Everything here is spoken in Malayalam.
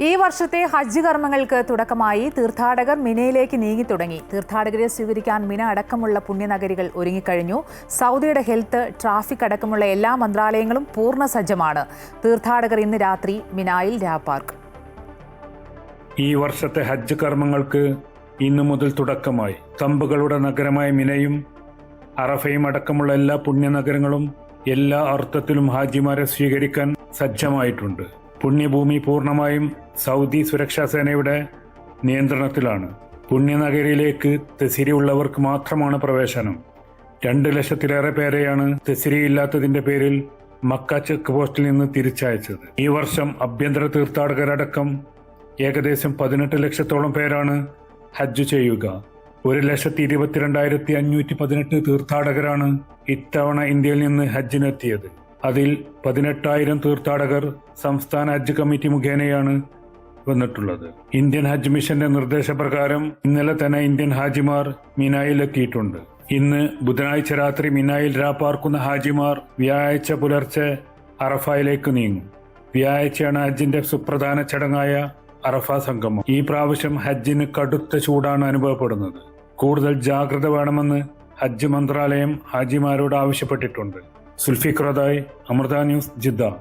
ഈ വർഷത്തെ ഹജ്ജ് കർമ്മങ്ങൾക്ക് തുടക്കമായി തീർത്ഥാടകർ മിനയിലേക്ക് നീങ്ങി തുടങ്ങി. തീർത്ഥാടകരെ സ്വീകരിക്കാൻ മിന അടക്കമുള്ള പുണ്യനഗരികൾ ഒരുങ്ങിക്കഴിഞ്ഞു. സൗദിയുടെ ഹെൽത്ത് ട്രാഫിക് അടക്കമുള്ള എല്ലാ മന്ത്രാലയങ്ങളും പൂർണ സജ്ജമാണ്. തീർത്ഥാടകർ ഇന്ന് രാത്രി മിനായിൽ രാപ്പാർക്ക് ഈ വർഷത്തെ ഹജ്ജ് കർമ്മങ്ങൾക്ക് ഇന്നു മുതൽ തുടക്കമായി. തമ്പുകളുടെ നഗരമായ മിനയും അറഫയും അടക്കമുള്ള എല്ലാ പുണ്യനഗരങ്ങളും എല്ലാ അർത്ഥത്തിലും ഹാജിമാരെ സ്വീകരിക്കാൻ സജ്ജമായിട്ടുണ്ട്. പുണ്യഭൂമി പൂർണമായും സൗദി സുരക്ഷാ സേനയുടെ നിയന്ത്രണത്തിലാണ്. പുണ്യനഗരിയിലേക്ക് തെസിരി ഉള്ളവർക്ക് മാത്രമാണ് പ്രവേശനം. രണ്ട് ലക്ഷത്തിലേറെ പേരെയാണ് തെസിരി ഇല്ലാത്തതിന്റെ പേരിൽ മക്ക ചെക്ക് പോസ്റ്റിൽ നിന്ന് തിരിച്ചയച്ചത്. ഈ വർഷം ആഭ്യന്തര തീർത്ഥാടകരടക്കം ഏകദേശം പതിനെട്ട് ലക്ഷത്തോളം പേരാണ് ഹജ്ജ് ചെയ്യുക. ഒരു ലക്ഷത്തി ഇരുപത്തിരണ്ടായിരത്തി അഞ്ഞൂറ്റി പതിനെട്ട് തീർത്ഥാടകരാണ് ഇത്തവണ ഇന്ത്യയിൽ നിന്ന് ഹജ്ജിനെത്തിയത്. അതിൽ പതിനെട്ടായിരം തീർത്ഥാടകർ സംസ്ഥാന ഹജ്ജ് കമ്മിറ്റി മുഖേനയാണ് വന്നിട്ടുള്ളത്. ഇന്ത്യൻ ഹജ്ജ് മിഷന്റെ നിർദ്ദേശപ്രകാരം ഇന്നലെ തന്നെ ഇന്ത്യൻ ഹാജിമാർ മിനായിൽ എത്തിയിട്ടുണ്ട്. ഇന്ന് ബുധനാഴ്ച രാത്രി മിനായിൽ രാപ്പാർക്കുന്ന ഹാജിമാർ വ്യാഴാഴ്ച പുലർച്ചെ അറഫയിലേക്ക് നീങ്ങും. വ്യാഴാഴ്ചയാണ് ഹജ്ജിന്റെ സുപ്രധാന ചടങ്ങായ അറഫ സംഗമം. ഈ പ്രാവശ്യം ഹജ്ജിന് കടുത്ത ചൂടാണ് അനുഭവപ്പെടുന്നത്. കൂടുതൽ ജാഗ്രത വേണമെന്ന് ഹജ്ജ് മന്ത്രാലയം ഹാജിമാരോട് ആവശ്യപ്പെട്ടിട്ടുണ്ട്. سلفيك رداي أمردانيوس جدة